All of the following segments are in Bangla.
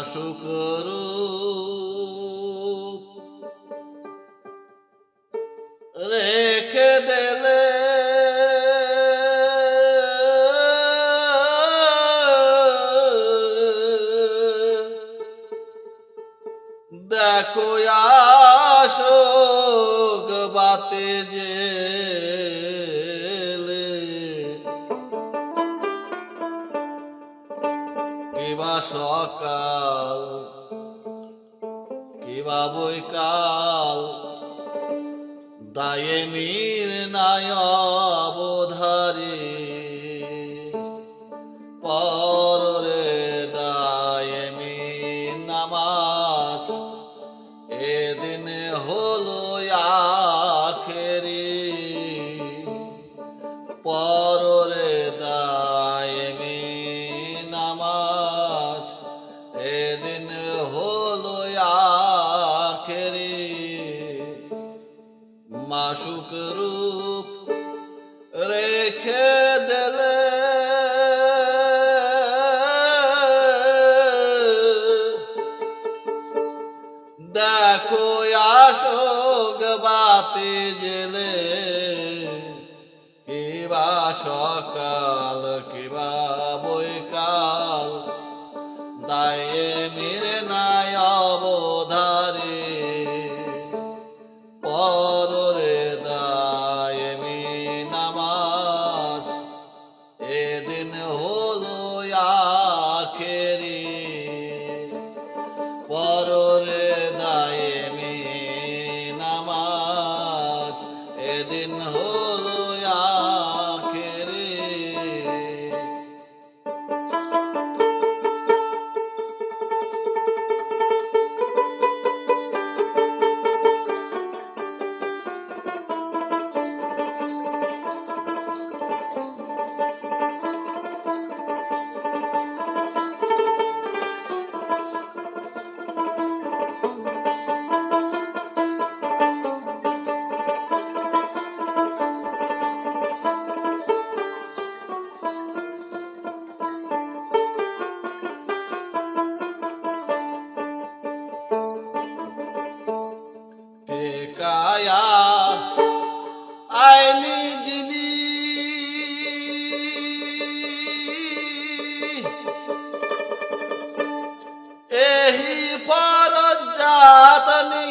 মাসুক কিবা সকাল কিবা বৈকাল দায়ে মীর নায় অবধারী পরে রেখে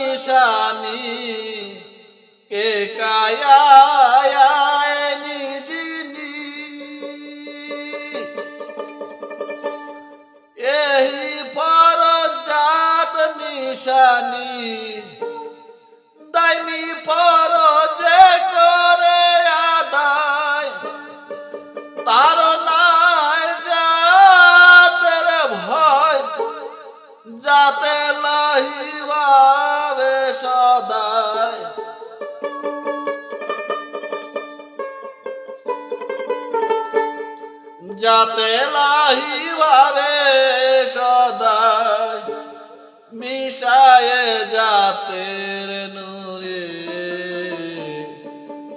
নিশানি, কে কায়া নিশানি দাইনি পর যে করে আদায়। তার নাই জাতের ভয়, যাতে লহিবাবে সদায় যাতে লাহিবাবে সদায় মিশায় জাতের নূরে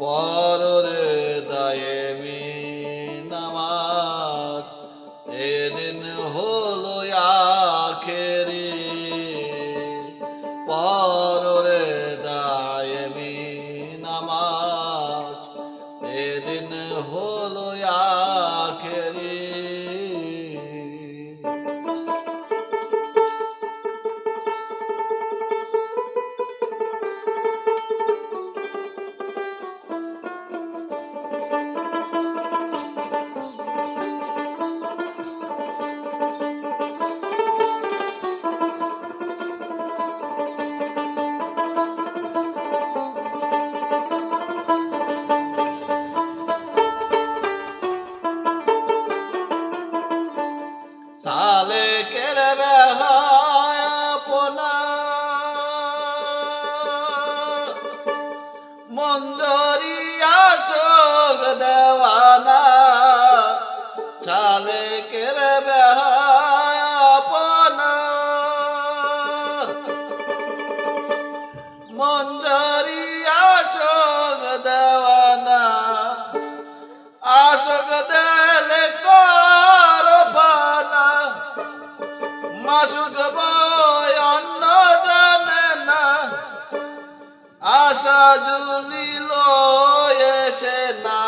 পরে দায়েমি নামাজ এদিন হলো মঞ্জরি আশোক দেওয়ানা। আশোক দেলে করবানা মাসুক বয় অন্য জানে না। আশা জুলিল এসে না।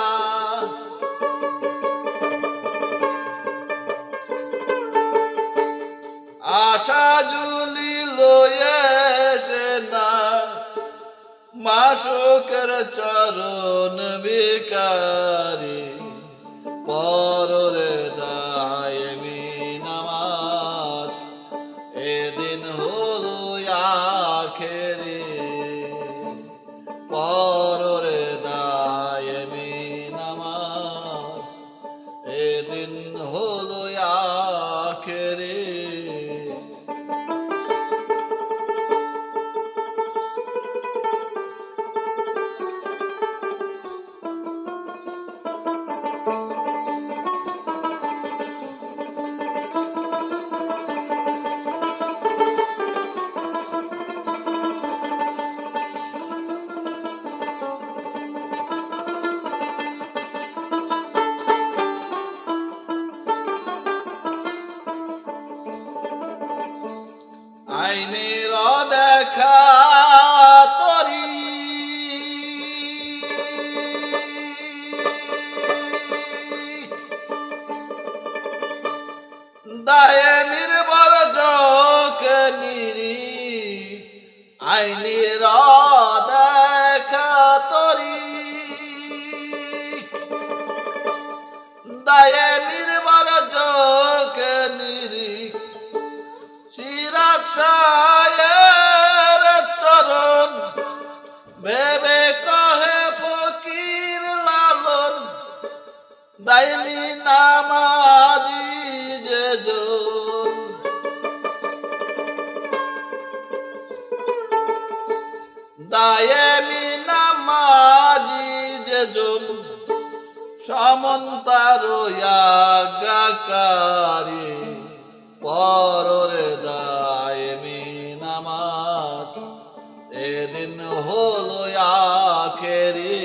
আশা জুলিল এ মাসুকের চরণ বিকারী পররে দায়মি আইনের দেখা তরি। দায়ে দায়েমি নামাজি যে জন সমন্তারয়াগাকারী পররে দায়েমি নামাজ। এদিন হলো আখেরি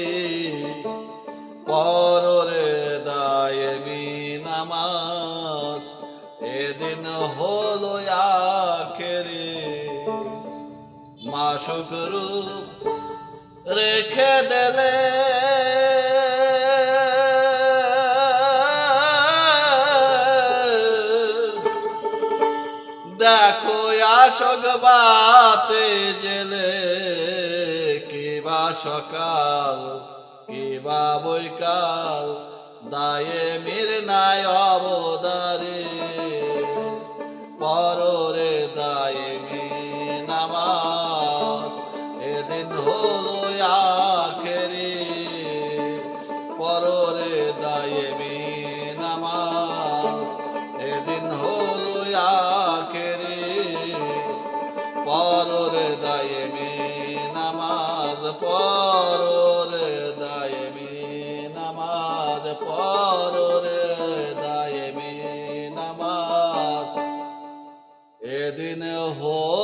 রূপ রেখে দিলে। দেখো আসক বাতে জেলে, কিবা সকাল, কিবা বৈকাল, দায়ে মির নাই অবদারে। পররে পররে দায়েমি নামাজ। এদিন হো